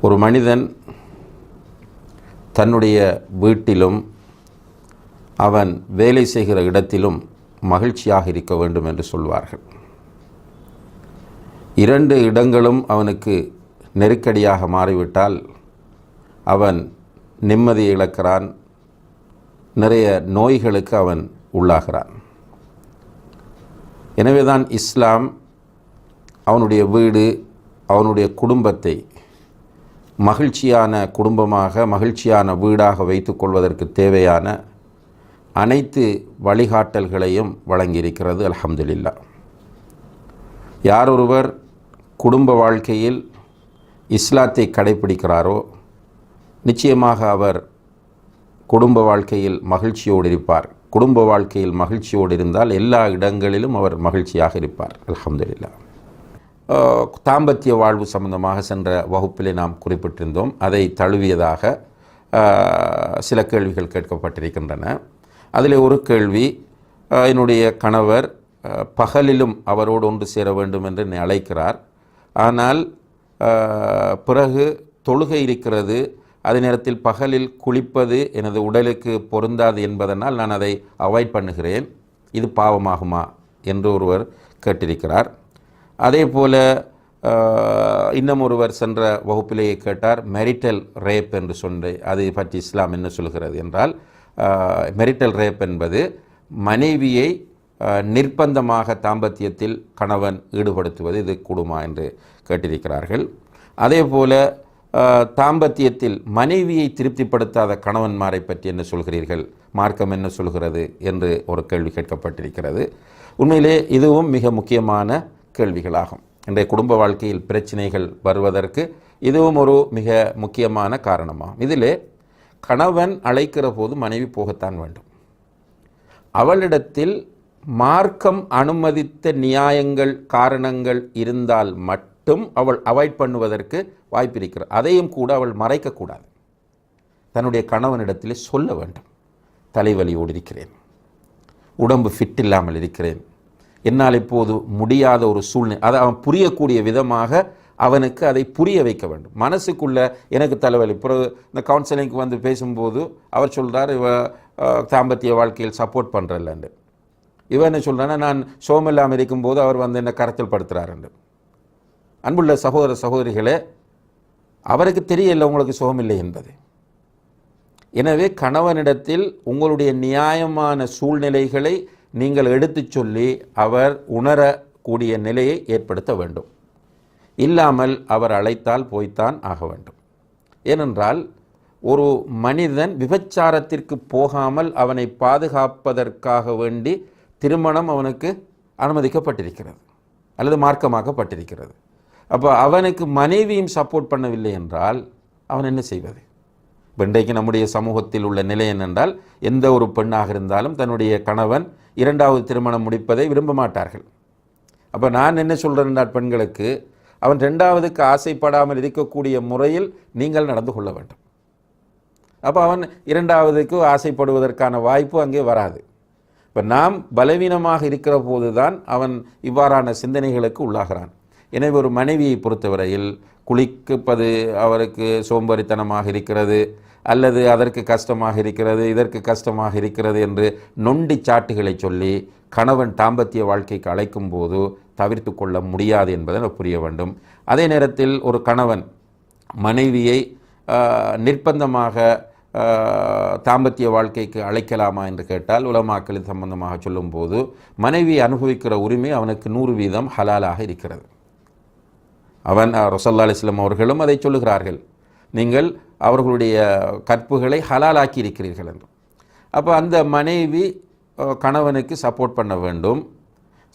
ஒரு மனிதன் தன்னுடைய வீட்டிலும் அவன் வேலை செய்கிற இடத்திலும் மகிழ்ச்சியாக இருக்க வேண்டும் என்று சொல்வார்கள். இரண்டு இடங்களும் அவனுக்கு நெருக்கடியாக மாறிவிட்டால் அவன் நிம்மதி இழக்கிறான் நிறைய நோய்களுக்கு அவன் உள்ளாகிறான். எனவேதான் இஸ்லாம் அவனுடைய வீடு அவனுடைய குடும்பத்தை மகிழ்ச்சியான குடும்பமாக மகிழ்ச்சியான வீடாக வைத்துக்கொள்வதற்கு தேவையான அனைத்து வழிகாட்டல்களையும் வழங்கியிருக்கிறது அலமதுல்லா யார் ஒருவர் குடும்ப வாழ்க்கையில் இஸ்லாத்தை கடைபிடிக்கிறாரோ நிச்சயமாக அவர் குடும்ப வாழ்க்கையில் மகிழ்ச்சியோடு இருப்பார். குடும்ப வாழ்க்கையில் மகிழ்ச்சியோடு இருந்தால் எல்லா இடங்களிலும் அவர் மகிழ்ச்சியாக இருப்பார் அல்ஹம்துலில்லா. தாம்பத்திய வாழ்வு சம்பந்தமாக சென்ற வகுப்பிலே நாம் குறிப்பிட்டிருந்தோம். அதை தழுவியதாக சில கேள்விகள் கேட்கப்பட்டிருக்கின்றன. அதில் ஒரு கேள்வி என்னுடைய கணவர் பகலிலும் அவரோடு ஒன்று சேர வேண்டும் என்று என்னை அழைக்கிறார். ஆனால் பிறகு தொழுகை இருக்கிறது அதே நேரத்தில் பகலில் குளிப்பது எனது உடலுக்கு பொருந்தாது என்பதனால் நான் அதை அவாய்ட் பண்ணுகிறேன். இது பாவமாகுமா? என்று ஒருவர் கேட்டிருக்கிறார். அதே போல் இன்னும் ஒருவர் சென்ற வகுப்பிலேயே கேட்டார் மெரிட்டல் ரேப் என்று சொன்ன அதை பற்றி இஸ்லாம் என்ன சொல்கிறது என்றால் மெரிட்டல் ரேப் என்பது மனைவியை நிர்பந்தமாக தாம்பத்தியத்தில் கணவன் ஈடுபடுத்துவது இது கூடுமா என்று கேட்டிருக்கிறார்கள். அதே போல் தாம்பத்தியத்தில் மனைவியை திருப்திப்படுத்தாத கணவன்மாரை பற்றி என்ன சொல்கிறீர்கள்? மார்க்கம் என்ன சொல்கிறது? என்று ஒரு கேள்வி கேட்கப்பட்டிருக்கிறது. உண்மையிலே இதுவும் மிக முக்கியமான கேள்விகளாகும். இன்றைய குடும்ப வாழ்க்கையில் பிரச்சனைகள் வருவதற்கு இதுவும் ஒரு மிக முக்கியமான காரணமாகும். இதிலே கணவன் அழைக்கிற போது மனைவி போகத்தான் வேண்டும். அவளிடத்தில் மார்க்கம் அனுமதித்த நியாயங்கள் காரணங்கள் இருந்தால் மட்டும் அவள் அவாய்ட் பண்ணுவதற்கு வாய்ப்பிருக்கிறார் அதையும் கூட அவள் மறைக்கக்கூடாது. தன்னுடைய கணவனிடத்திலே சொல்ல வேண்டும். தலைவலியோடு இருக்கிறேன். உடம்பு ஃபிட் இல்லாமல் இருக்கிறேன். என்னால் இப்போது முடியாத ஒரு சூழ்நிலை அதை அவன் புரியக்கூடிய விதமாக அவனுக்கு அதை புரிய வைக்க வேண்டும். மனசுக்குள்ள எனக்கு தலைவலி. பிறகு இந்த கவுன்சிலிங்க்கு வந்து பேசும்போது அவர் சொல்கிறார் இவ தாம்பத்திய வாழ்க்கையில் சப்போர்ட் பண்ணுறல்லண்டு இவன் என்ன சொல்கிறான்னா நான் சோமில்லாமல் இருக்கும்போது அவர் வந்து என்னை கரத்தில் படுத்துகிறாருண்டு அன்புள்ள சகோதர சகோதரிகளே அவருக்கு தெரியல உங்களுக்கு சுகமில்லை என்பது. எனவே கணவனிடத்தில் உங்களுடைய நியாயமான சூழ்நிலைகளை நீங்கள் எடுத்துச் சொல்லி அவர் உணரக்கூடிய நிலையை ஏற்படுத்த வேண்டும். இல்லாமல் அவர் அழைத்தால் போய்த்தான் ஆக வேண்டும். ஏனென்றால் ஒரு மனிதன் விபச்சாரத்திற்கு போகாமல் அவனை பாதுகாப்பதற்காக வேண்டி திருமணம் அவனுக்கு அனுமதிக்கப்பட்டிருக்கிறது. அல்லது மார்க்கமாக்கப்பட்டிருக்கிறது. அப்போ அவனுக்கு மனைவியும் சப்போர்ட் பண்ணவில்லை என்றால் அவன் என்ன செய்வது? இப்ப இன்றைக்கு நம்முடைய சமூகத்தில் உள்ள நிலை என்னென்றால் எந்த ஒரு பெண்ணாக இருந்தாலும் தன்னுடைய கணவன் இரண்டாவது திருமணம் முடிப்பதை விரும்ப மாட்டார்கள். அப்போ நான் என்ன சொல்கிறேன் பெண்களுக்கு அவன் ரெண்டாவதுக்கு ஆசைப்படாமல் இருக்கக்கூடிய முறையில் நீங்கள் நடந்து கொள்ள வேண்டும். அப்போ அவன் இரண்டாவதுக்கு ஆசைப்படுவதற்கான வாய்ப்பு அங்கே வராது. இப்போ நாம் பலவீனமாக இருக்கிற போது தான் அவன் இவ்வாறான சிந்தனைகளுக்கு உள்ளாகிறான். எனவே ஒரு மனைவியை பொறுத்தவரையில் குளிப்பது அவருக்கு சோம்பேறித்தனமாக இருக்கிறது அல்லது அதற்கு கஷ்டமாக இருக்கிறது இதற்கு கஷ்டமாக இருக்கிறது என்று நொண்டி சாட்டுகளை சொல்லி கணவன் தாம்பத்திய வாழ்க்கைக்கு அழைக்கும் போது தவிர்த்து கொள்ள முடியாது என்பதை நம்ம புரிய வேண்டும். அதே நேரத்தில் ஒரு கணவன் மனைவியை நிர்பந்தமாக தாம்பத்திய வாழ்க்கைக்கு அழைக்கலாமா என்று கேட்டால் உலமாக்கள் சம்பந்தமாக சொல்லும்போது மனைவி அனுபவிக்கிற உரிமை அவனுக்கு நூறு வீதம் ஹலாலாக இருக்கிறது. அவன் ரொசல்லா அலிஸ்லாம் அவர்களும் அதை சொல்லுகிறார்கள். நீங்கள் அவர்களுடைய கற்புகளை ஹலாலாக்கி இருக்கிறீர்கள் என்று. அப்போ அந்த மனைவி கணவனுக்கு சப்போர்ட் பண்ண வேண்டும்.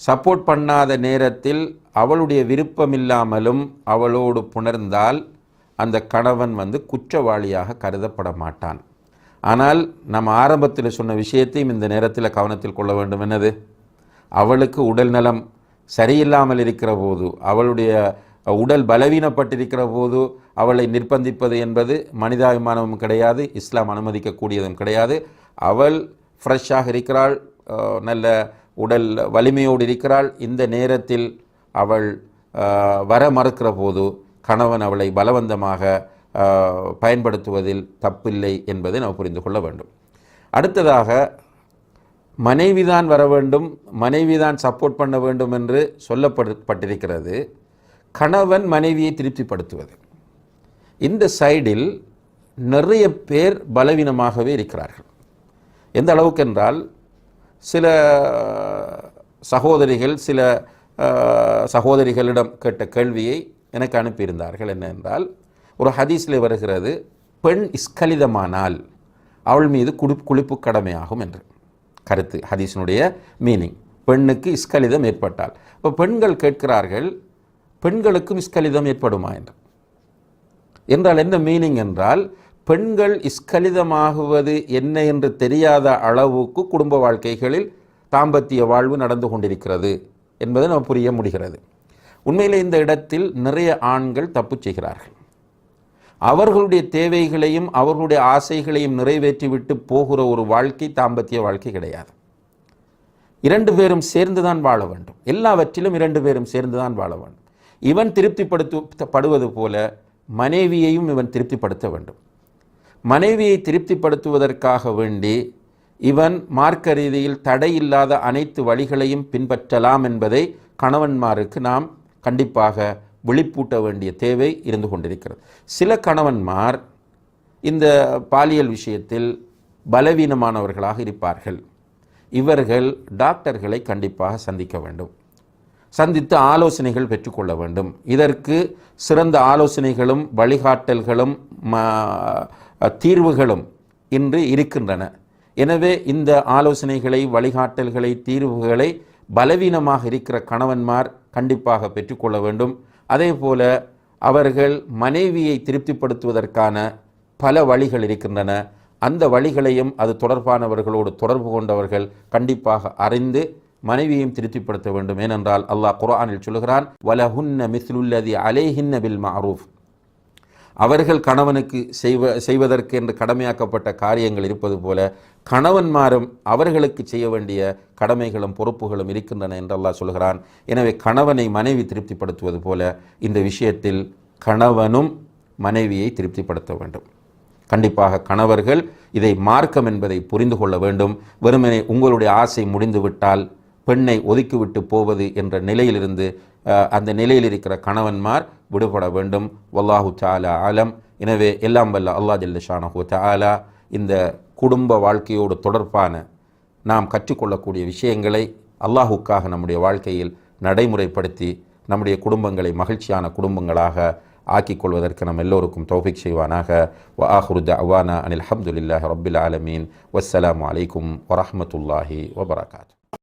சப்போர்ட் பண்ணாத நேரத்தில் அவளுடைய விருப்பமில்லாமலும் அவளோடு புணர்ந்தால் அந்த கணவன் வந்து குற்றவாளியாக கருதப்பட மாட்டான். ஆனால் நம்ம ஆரம்பத்தில் சொன்ன விஷயத்தையும் இந்த நேரத்தில் கவனத்தில் கொள்ள வேண்டும். என்னது? அவளுக்கு உடல் நலம் சரியில்லாமல் இருக்கிற போது அவளுடைய உடல் பலவீனப்பட்டிருக்கிற போது அவளை நிர்பந்திப்பது என்பது மனிதாபிமானமும் கிடையாது இஸ்லாம் அனுமதிக்கக்கூடியதும் கிடையாது. அவள் ஃப்ரெஷ்ஷாக இருக்கிறாள் நல்ல உடல் வலிமையோடு இருக்கிறாள். இந்த நேரத்தில் அவள் வர மறுக்கிற போது கணவன் அவளை பலவந்தமாக பயன்படுத்துவதில் தப்பில்லை என்பதை நாம் புரிந்து கொள்ள வேண்டும். அடுத்ததாக மனைவிதான் வர வேண்டும் மனைவிதான் சப்போர்ட் பண்ண வேண்டும் என்று சொல்லப்பட்டிருக்கிறது கணவன் மனைவியை திருப்திப்படுத்துவது. இந்த சைடில் நிறைய பேர் பலவீனமாகவே இருக்கிறார்கள். எந்த அளவுக்கு என்றால் சில சகோதரிகள் சில சகோதரிகளிடம் கேட்ட கேள்வியை எனக்கு அனுப்பியிருந்தார்கள். என்ன என்றால் ஒரு ஹதீஸில் வருகிறது பெண் இஸ்கலிதமானால் அவள் மீது குடு குளிப்பு கடமையாகும் என்று. கருத்து ஹதீஸினுடைய மீனிங். பெண்ணுக்கு இஸ்கலிதம் ஏற்பட்டால். இப்போ பெண்கள் கேட்கிறார்கள் பெண்களுக்கும் இஸ்கலிதம் ஏற்படுமா என்று. என்றால் என்ன மீனிங் என்றால் பெண்கள் இஸ்கலிதமாகுவது என்ன என்று தெரியாத அளவுக்கு குடும்ப வாழ்க்கைகளில் தாம்பத்திய வாழ்வு நடந்து கொண்டிருக்கிறது என்பதை நம்ம புரிய முடிகிறது. உண்மையிலே இந்த இடத்தில் நிறைய ஆண்கள் தப்பு செய்கிறார்கள். அவர்களுடைய தேவைகளையும் அவர்களுடைய ஆசைகளையும் நிறைவேற்றிவிட்டு போகிற ஒரு வாழ்க்கை தாம்பத்திய வாழ்க்கை கிடையாது. இரண்டு பேரும் சேர்ந்து தான் வாழ வேண்டும். எல்லாவற்றிலும் இரண்டு பேரும் சேர்ந்து தான் வாழ வேண்டும். இவன் திருப்திப்படுத்தப்படுவது போல மனைவியையும் இவன் திருப்திப்படுத்த வேண்டும். மனைவியை திருப்திப்படுத்துவதற்காக வேண்டி இவன் மார்க்க ரீதியில் தடையில்லாத அனைத்து வழிகளையும் பின்பற்றலாம் என்பதை கணவன்மாருக்கு நாம் கண்டிப்பாக விழிப்பூட்ட வேண்டிய தேவை இருந்து கொண்டிருக்கிறது. சில கணவன்மார் இந்த பாலியல் விஷயத்தில் பலவீனமானவர்களாக இருப்பார்கள். இவர்கள் டாக்டர்களை கண்டிப்பாக சந்திக்க வேண்டும். சந்தித்து ஆலோசனைகள் பெற்றுக்கொள்ள வேண்டும். இதற்கு சிறந்த ஆலோசனைகளும் வழிகாட்டல்களும் தீர்வுகளும் இன்று இருக்கின்றன. எனவே இந்த ஆலோசனைகளை வழிகாட்டல்களை தீர்வுகளை பலவீனமாக இருக்கிற கணவன்மார் கண்டிப்பாக பெற்றுக்கொள்ள வேண்டும். அதே போல அவர்கள் மனைவியை திருப்திப்படுத்துவதற்கான பல வழிகள் இருக்கின்றன. அந்த வழிகளையும் அது தொடர்பானவர்களோடு தொடர்பு கொண்டவர்கள் கண்டிப்பாக அறிந்து மனைவியையும் திருப்திப்படுத்த வேண்டும். ஏனென்றால் அல்லாஹ் குரானில் சொல்கிறான் வலஹுன்ன மிஸ்லுல்லதி அலைஹின்ன பில் மாரூஃப். அவர்கள் கணவனுக்கு செய்வ செய்வதற்கு என்று கடமையாக்கப்பட்ட காரியங்கள் இருப்பது போல கணவன்மாரும் அவர்களுக்கு செய்ய வேண்டிய கடமைகளும் பொறுப்புகளும் இருக்கின்றன என்றெல்லாம் சொல்கிறான் எனவே கணவனை மனைவி திருப்திப்படுத்துவது போல இந்த விஷயத்தில் கணவனும் மனைவியை திருப்திப்படுத்த வேண்டும். கண்டிப்பாக கணவர்கள் இதை மார்க்கம் என்பதை புரிந்து கொள்ள வேண்டும். வெறுமனே உங்களுடைய ஆசை முடிந்துவிட்டால் பெண்ணை ஒதுக்கிவிட்டு போவது என்ற நிலையிலிருந்து அந்த நிலையில் இருக்கிற கணவன்மார் விடுபட வேண்டும். வல்லாஹு தாலா ஆலம். எனவே எல்லாம் வல்ல அல்லா ஜல்ல ஷானஹு தாலா இந்த குடும்ப வாழ்க்கையோடு தொடர்பான நாம் கற்றுக்கொள்ளக்கூடிய விஷயங்களை அல்லாஹுக்காக நம்முடைய வாழ்க்கையில் நடைமுறைப்படுத்தி நம்முடைய குடும்பங்களை மகிழ்ச்சியான குடும்பங்களாக ஆக்கிக் கொள்வதற்கு நம் எல்லோருக்கும் தௌஃபிக் செய்வானாக. வ ஆஹுருத் அவானா அனில் ஹம்துலில்லாஹி ரப்பில் ஆலமீன். வஸ்ஸலாம் அலைக்கும் வரஹ்மத்துல்லாஹி வபரகாத்.